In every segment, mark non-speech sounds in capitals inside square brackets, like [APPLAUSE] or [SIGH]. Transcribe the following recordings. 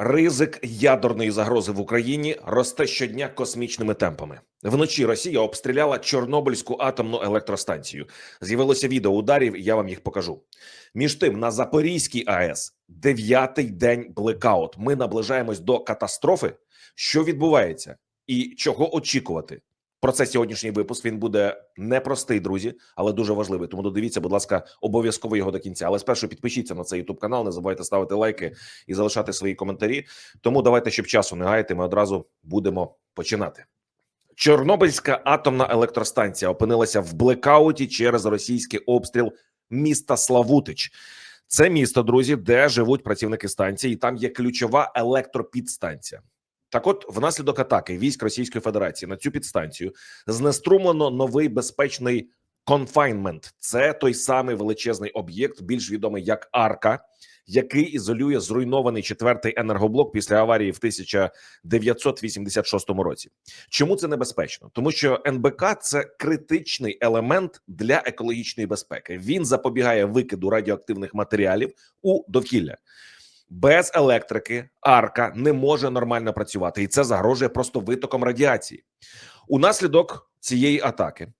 Ризик ядерної загрози в Україні росте щодня космічними темпами. Вночі Росія обстріляла Чорнобильську атомну електростанцію. З'явилося відео ударів, я вам їх покажу. Між тим, на Запорізькій АЕС дев'ятий день блекаут. Ми наближаємось до катастрофи. Що відбувається і чого очікувати? Про це сьогоднішній випуск він буде непростий, друзі, але дуже важливий. Тому додивіться, будь ласка, обов'язково його до кінця. Але спершу підпишіться на цей youtube канал. Не забувайте ставити лайки і залишати свої коментарі. Тому давайте, щоб часу не гаяти, ми одразу будемо починати. Чорнобильська атомна електростанція опинилася в блекауті через російський обстріл міста Славутич. Це місто, друзі, де живуть працівники станції. і Там є ключова електропідстанція. Так, от, внаслідок атаки військ Російської Федерації на цю підстанцію знеструмлено новий безпечний конфайнмент. Це той самий величезний об'єкт, більш відомий як Арка, який ізолює зруйнований четвертий енергоблок після аварії в 1986 році. Чому це небезпечно? Тому що НБК це критичний елемент для екологічної безпеки. Він запобігає викиду радіоактивних матеріалів у довкілля. Без електрики арка не може нормально працювати, і це загрожує просто витоком радіації. Унаслідок цієї атаки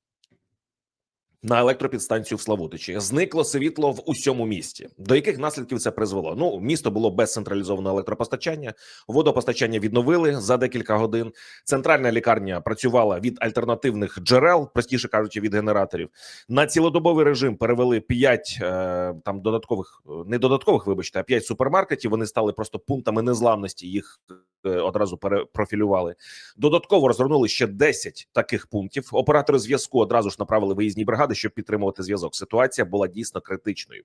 на електропідстанцію в Славутичі зникло світло в усьому місті. До яких наслідків це призвело? Ну, місто було без централізованого електропостачання, водопостачання відновили за декілька годин. Центральна лікарня працювала від альтернативних джерел, простіше кажучи, від генераторів. На цілодобовий режим перевели 5 е, там додаткових, не додаткових, вибачте, а 5 супермаркетів. Вони стали просто пунктами незламності. Їх е, одразу перепрофілювали. Додатково розгорнули ще 10 таких пунктів. Оператори зв'язку одразу ж направили виїзні бригади, щоб підтримувати зв'язок. Ситуація була дійсно критичною.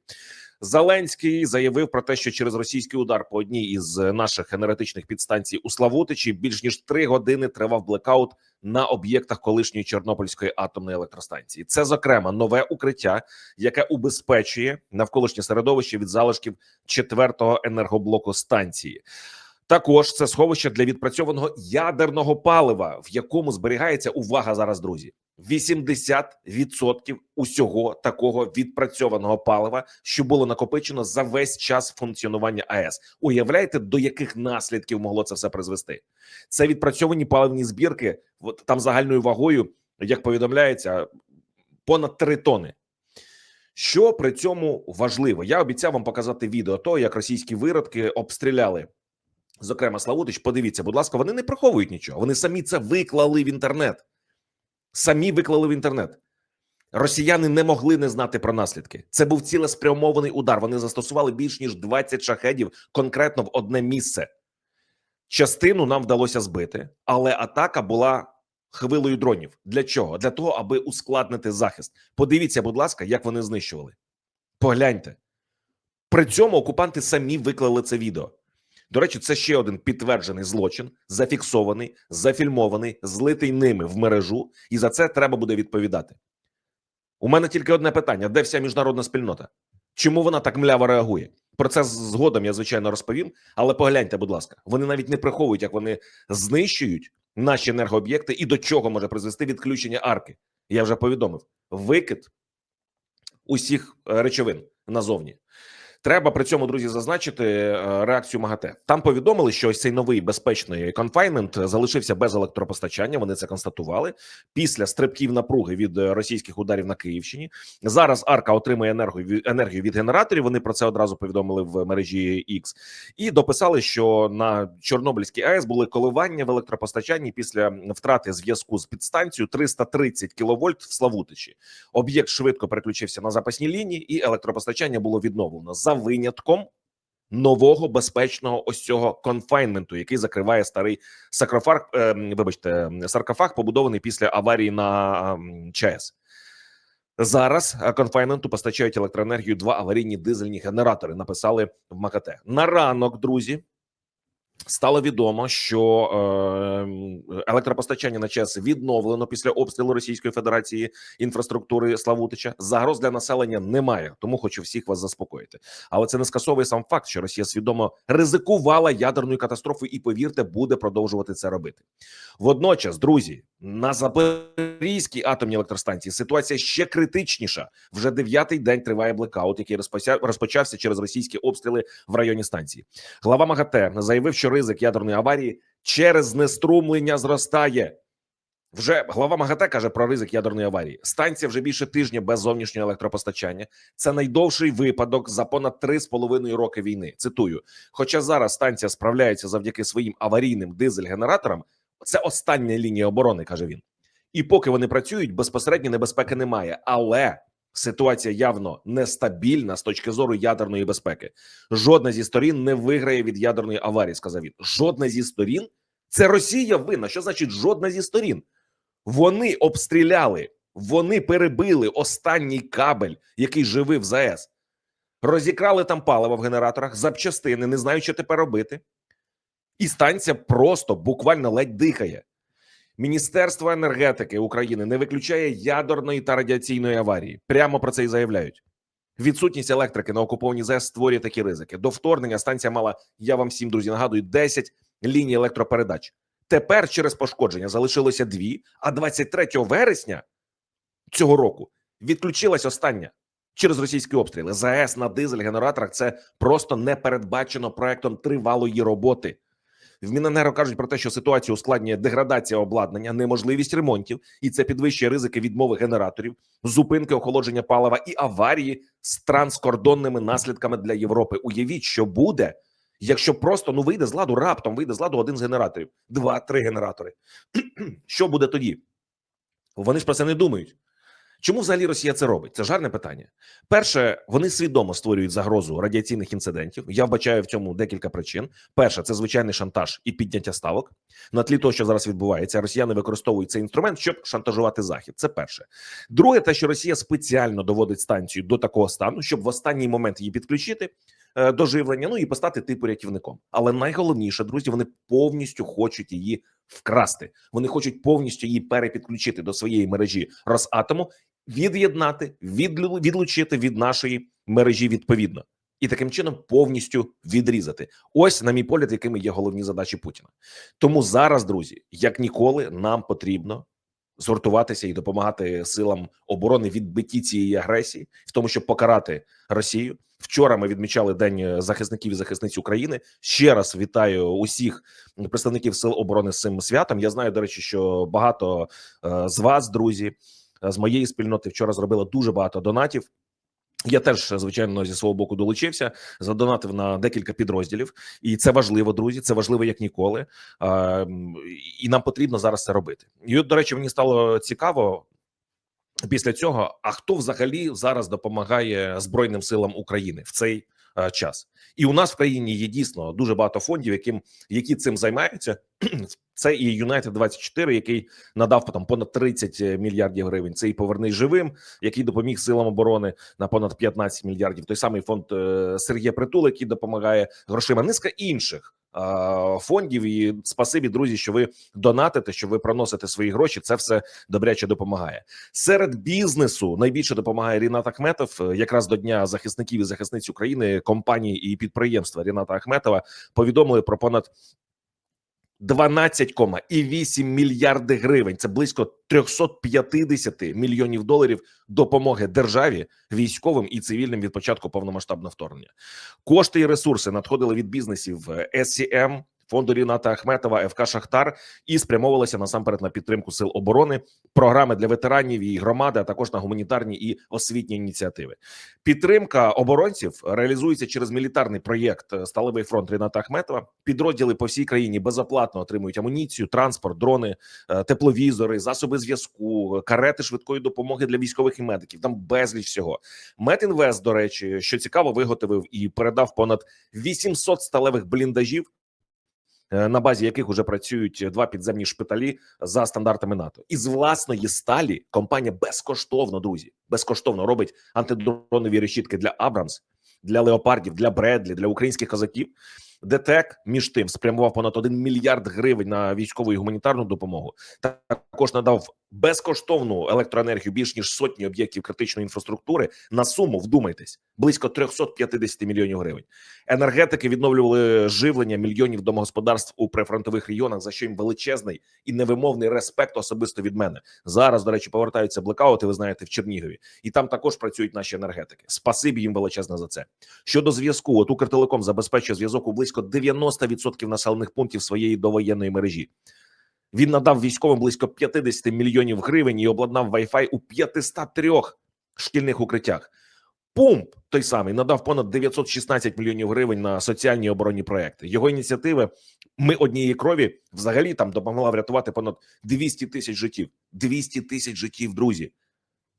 Зеленський заявив про те, що через російський удар по одній із наших енергетичних підстанцій у Славутичі більш ніж три години тривав блекаут на об'єктах колишньої Чорнобильської атомної електростанції. Це зокрема нове укриття, яке убезпечує навколишнє середовище від залишків четвертого енергоблоку станції. Також це сховище для відпрацьованого ядерного палива, в якому зберігається увага зараз, друзі. 80% усього такого відпрацьованого палива, що було накопичено за весь час функціонування АЕС. Уявляєте, до яких наслідків могло це все призвести? Це відпрацьовані паливні збірки, от там загальною вагою, як повідомляється, понад 3 тони. Що при цьому важливо? Я обіцяв вам показати відео того, як російські виродки обстріляли. Зокрема, Славутич, подивіться, будь ласка, вони не приховують нічого. Вони самі це виклали в інтернет. Самі виклали в інтернет. Росіяни не могли не знати про наслідки. Це був цілеспрямований удар. Вони застосували більш ніж 20 шахедів конкретно в одне місце. Частину нам вдалося збити, але атака була хвилою дронів. Для чого? Для того, аби ускладнити захист. Подивіться, будь ласка, як вони знищували. Погляньте. При цьому окупанти самі виклали це відео. До речі, це ще один підтверджений злочин, зафіксований, зафільмований, злитий ними в мережу, і за це треба буде відповідати. У мене тільки одне питання: де вся міжнародна спільнота? Чому вона так мляво реагує? Про це згодом я звичайно розповім. Але погляньте, будь ласка, вони навіть не приховують, як вони знищують наші енергооб'єкти і до чого може призвести відключення арки. Я вже повідомив викид усіх речовин назовні. Треба при цьому друзі зазначити реакцію МАГАТЕ. Там повідомили, що ось цей новий безпечний конфайнмент залишився без електропостачання. Вони це констатували після стрибків напруги від російських ударів на Київщині. Зараз Арка отримує енергію енергію від генераторів. Вони про це одразу повідомили в мережі X. і дописали, що на Чорнобильській АЕС були коливання в електропостачанні після втрати зв'язку з підстанцією 330 кВт в Славутичі. Об'єкт швидко переключився на запасні лінії, і електропостачання було відновлено за винятком нового безпечного ось цього конфайнменту, який закриває старий сакрофаг, е, вибачте, саркофаг, побудований після аварії на е, ЧАЕС. Зараз конфайнменту постачають електроенергію два аварійні дизельні генератори. Написали в МАКАТЕ на ранок, друзі. Стало відомо, що е, електропостачання на час відновлено після обстрілу Російської Федерації інфраструктури Славутича. Загроз для населення немає, тому хочу всіх вас заспокоїти. Але це не скасовує сам факт, що Росія свідомо ризикувала ядерною катастрофою, і повірте, буде продовжувати це робити. Водночас, друзі, На Запорізькій атомній електростанції ситуація ще критичніша. Вже дев'ятий день триває блекаут, який розпочався через російські обстріли в районі станції. Глава МАГАТЕ заявив, що ризик ядерної аварії через знеструмлення зростає. Вже глава МАГАТЕ каже про ризик ядерної аварії. Станція вже більше тижня без зовнішнього електропостачання. Це найдовший випадок за понад три з половиною роки війни. Цитую: хоча зараз станція справляється завдяки своїм аварійним дизель-генераторам, це остання лінія оборони, каже він. І поки вони працюють, безпосередньо небезпеки немає. Але ситуація явно нестабільна з точки зору ядерної безпеки. Жодна зі сторін не виграє від ядерної аварії, сказав він. Жодна зі сторін це Росія винна. Що значить жодна зі сторін? Вони обстріляли, вони перебили останній кабель, який живив ЗАЕС. Розікрали там паливо в генераторах, запчастини, не знають, що тепер робити. І станція просто буквально ледь дихає. Міністерство енергетики України не виключає ядерної та радіаційної аварії. Прямо про це і заявляють. Відсутність електрики на окупованій ЗАЕС створює такі ризики. До вторгнення станція мала, я вам всім, друзі, нагадую, 10 ліній електропередач. Тепер через пошкодження залишилося дві, а 23 вересня цього року відключилась остання через російські обстріли. ЗАЕС на дизель-генераторах це просто не передбачено проектом тривалої роботи. В Міненерго кажуть про те, що ситуацію ускладнює деградація обладнання, неможливість ремонтів, і це підвищує ризики відмови генераторів, зупинки охолодження палива і аварії з транскордонними наслідками для Європи. Уявіть, що буде, якщо просто ну вийде з ладу раптом, вийде з ладу один з генераторів, два-три генератори. [CLEARS THROAT] що буде тоді? Вони ж про це не думають. Чому взагалі Росія це робить? Це ж гарне питання. Перше, вони свідомо створюють загрозу радіаційних інцидентів. Я вбачаю в цьому декілька причин. Перше, це звичайний шантаж і підняття ставок. На тлі того, що зараз відбувається, росіяни використовують цей інструмент, щоб шантажувати захід. Це перше. Друге, те, що Росія спеціально доводить станцію до такого стану, щоб в останній момент її підключити е, до живлення, ну і постати типу рятівником. Але найголовніше, друзі, вони повністю хочуть її вкрасти. Вони хочуть повністю її перепідключити до своєї мережі Росатому, від'єднати, відлучити від нашої мережі відповідно. І таким чином повністю відрізати. Ось, на мій погляд, якими є головні задачі Путіна. Тому зараз, друзі, як ніколи, нам потрібно згуртуватися і допомагати силам оборони відбитті цієї агресії, в тому, щоб покарати Росію. Вчора ми відмічали День захисників і захисниць України. Ще раз вітаю усіх представників сил оборони з цим святом. Я знаю, до речі, що багато е, з вас, друзі, з моєї спільноти вчора зробили дуже багато донатів. Я теж звичайно зі свого боку долучився, задонатив на декілька підрозділів, і це важливо, друзі. Це важливо як ніколи. Е, і нам потрібно зараз це робити. І от, до речі, мені стало цікаво після цього. А хто взагалі зараз допомагає Збройним силам України в цей е, час? І у нас в країні є дійсно дуже багато фондів, яким які цим займаються. [CLEARS THROAT] Це і United 24 який надав там понад 30 мільярдів гривень. Це і повернись живим, який допоміг силам оборони на понад 15 мільярдів. Той самий фонд е, Сергія Притул, який допомагає грошима. Низка інших е, фондів. І спасибі, друзі, що ви донатите, що ви проносите свої гроші. Це все добряче допомагає. Серед бізнесу найбільше допомагає Рінат Ахметов. Е, Якраз до дня захисників і захисниць України компанії і підприємства Ріната Ахметова повідомили про понад 12,8 мільярди гривень. Це близько 350 мільйонів доларів допомоги державі, військовим і цивільним від початку повномасштабного вторгнення. Кошти і ресурси надходили від бізнесів е, SCM, фонду Ріната Ахметова, ФК Шахтар і спрямовувалися насамперед на підтримку сил оборони, програми для ветеранів і громади, а також на гуманітарні і освітні ініціативи. Підтримка оборонців реалізується через мілітарний проєкт Сталевий фронт Ріната Ахметова. Підрозділи по всій країні безоплатно отримують амуніцію, транспорт, дрони, е, тепловізори, засоби зв'язку, карети швидкої допомоги для військових і медиків. Там безліч всього. Метінвест, до речі, що цікаво, виготовив і передав понад 800 сталевих бліндажів. Е, На базі яких уже працюють два підземні шпиталі за стандартами НАТО, і з власної сталі компанія безкоштовно, друзі, безкоштовно робить антидронові решітки для Абрамс, для леопардів, для Бредлі, для українських козаків. ДТЕК між тим спрямував понад 1 мільярд гривень на військову і гуманітарну допомогу. Також надав безкоштовну електроенергію більш ніж сотні об'єктів критичної інфраструктури на суму, вдумайтесь, близько 350 мільйонів гривень. Енергетики відновлювали живлення мільйонів домогосподарств у прифронтових регіонах, за що їм величезний і невимовний респект особисто від мене. Зараз, до речі, повертаються блекаути. Ви знаєте, в Чернігові, і там також працюють наші енергетики. Спасибі їм величезне за це. Щодо зв'язку, от Укртелеком забезпечує зв'язок у близько 90% населених пунктів своєї довоєнної мережі. Він надав військовим близько 50 мільйонів гривень і обладнав Wi-Fi у 503 шкільних укриттях. Пумп той самий надав понад 916 мільйонів гривень на соціальні оборонні проекти. Його ініціативи ми однієї крові взагалі там допомогла врятувати понад 200 тисяч життів. 200 тисяч життів, друзі.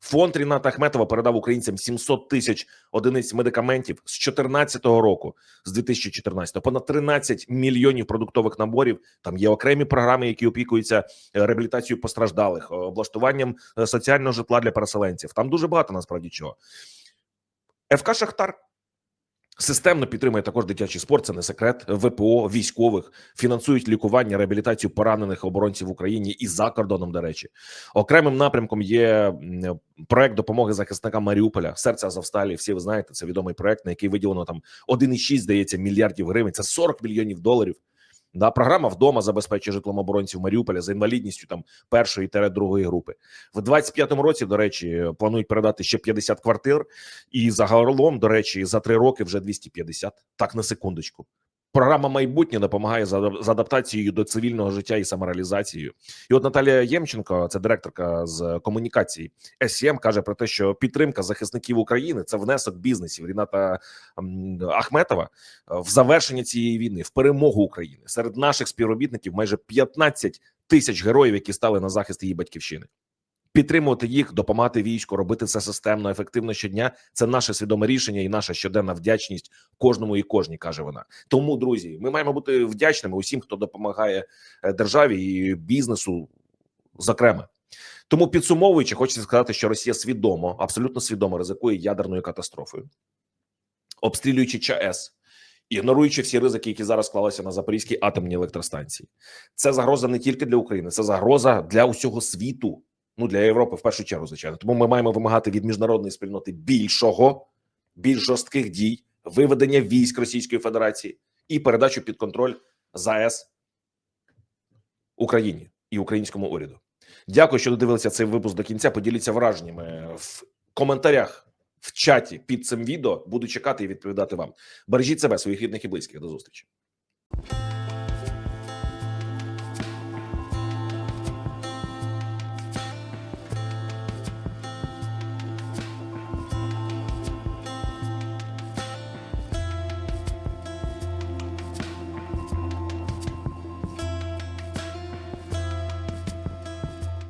Фонд Ріната Ахметова передав українцям 700 тисяч одиниць медикаментів з 2014 року, з 2014 понад 13 мільйонів продуктових наборів. Там є окремі програми, які опікуються е, реабілітацією постраждалих, е, облаштуванням е, соціального житла для переселенців. Там дуже багато насправді чого. ФК Шахтар системно підтримує також дитячий спорт. Це не секрет. ВПО військових фінансують лікування, реабілітацію поранених оборонців в Україні і за кордоном. До речі, окремим напрямком є проект допомоги захисникам Маріуполя. Серце Азовсталі. Всі ви знаєте, це відомий проект, на який виділено там 1,6, здається, мільярдів гривень. Це 40 мільйонів доларів. Да, програма вдома забезпечує житлом оборонців Маріуполя за інвалідністю там першої та другої групи. В 25-му році, до речі, планують передати ще 50 квартир, і загалом, до речі, за три роки вже 250. Так на секундочку. Програма майбутнє допомагає з адаптацією до цивільного життя і самореалізацією. І от Наталія Ємченко, це директорка з комунікації СІМ, каже про те, що підтримка захисників України це внесок бізнесів Ріната Ахметова е, в завершення цієї війни, в перемогу України серед наших співробітників майже 15 тисяч героїв, які стали на захист її батьківщини. Підтримувати їх, допомагати війську, робити це системно, ефективно щодня. Це наше свідоме рішення і наша щоденна вдячність кожному і кожній, каже вона. Тому, друзі, ми маємо бути вдячними усім, хто допомагає е, державі і бізнесу, зокрема. Тому підсумовуючи, хочеться сказати, що Росія свідомо, абсолютно свідомо ризикує ядерною катастрофою, обстрілюючи ЧАЕС, ігноруючи всі ризики, які зараз склалися на Запорізькій атомній електростанції. Це загроза не тільки для України, це загроза для усього світу. Ну для Європи в першу чергу, звичайно. Тому ми маємо вимагати від міжнародної спільноти більшого, більш жорстких дій, виведення військ Російської Федерації і передачу під контроль ЗАЕС Україні і українському уряду. Дякую, що додивилися цей випуск до кінця. Поділіться враженнями в коментарях в чаті під цим відео. Буду чекати і відповідати вам. Бережіть себе, своїх рідних і близьких. До зустрічі.